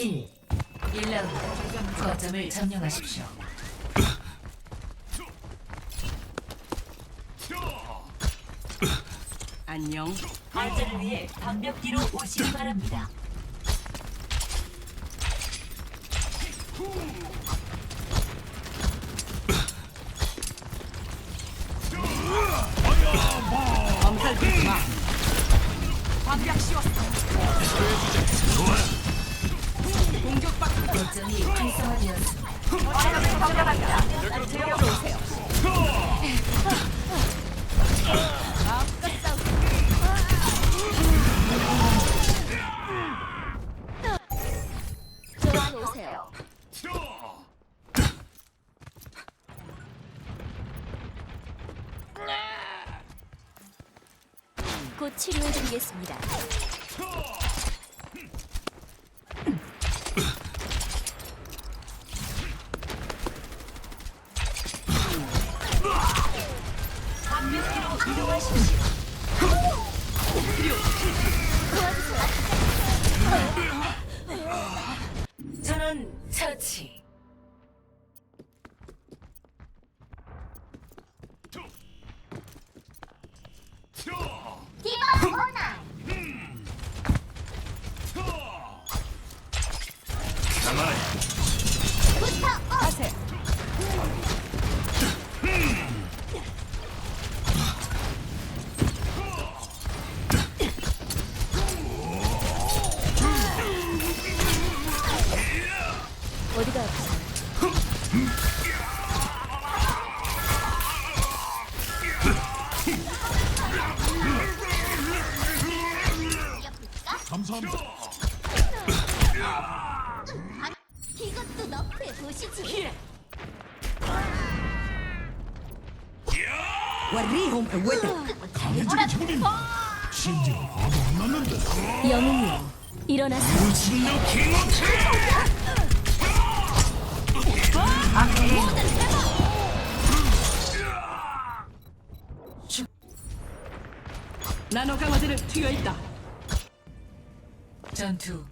1. 1라운드 거점을 점령하십시오. 안녕. 안전을 위해 방벽 뒤로 오시기 바랍니다. 곧 치료해드리겠습니다. 전원 처치. 감사합니다. 이것도 너프에 보시지. 심지어 안 났는데. 영웅님, 일어나세요. 진력 킹오케! 나노 강화제를 투여 있다. 전투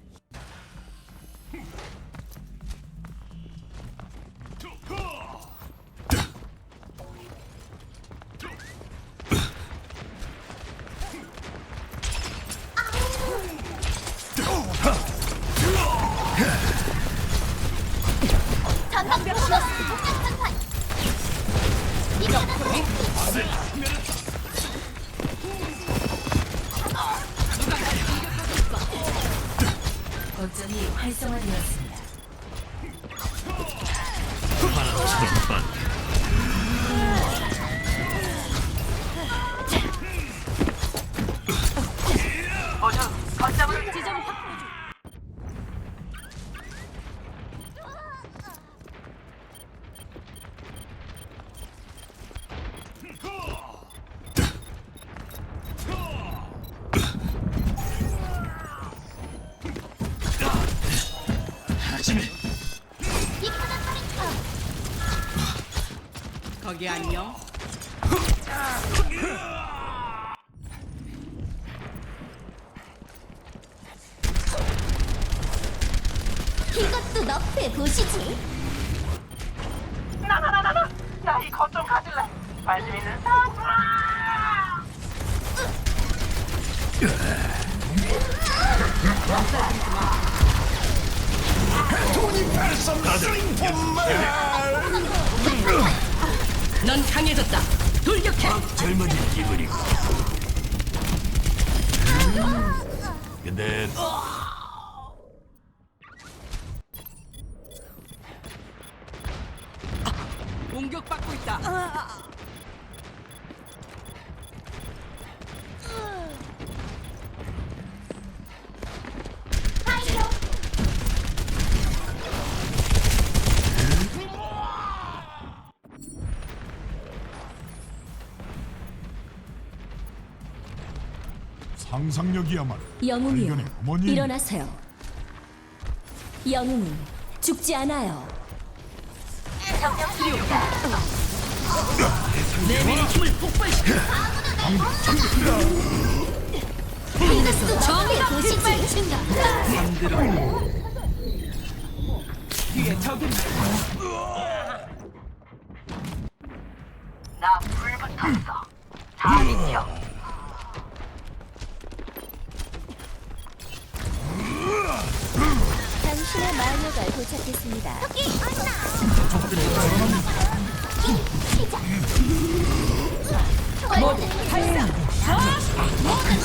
전방 공격 전판. 일어 거점이 활성화되었습니다. 소리터. 거기 안녕. 이것도 너프에 보시지. 나나나나나. 나이것좀 가질래? 관심 있는 사람 넌 강해졌다. 돌격해. 젊은이 기분이고. 근데 공격받고 있다. 상상력이야말로 영웅이요, 발견의 어머니. 일어나세요. 영웅은 죽지 않아요. 정의가. 저기 나 불붙었어. 다 비켜. 목표가 도착했습니다. 토끼 언나. 모두 탈사. 모든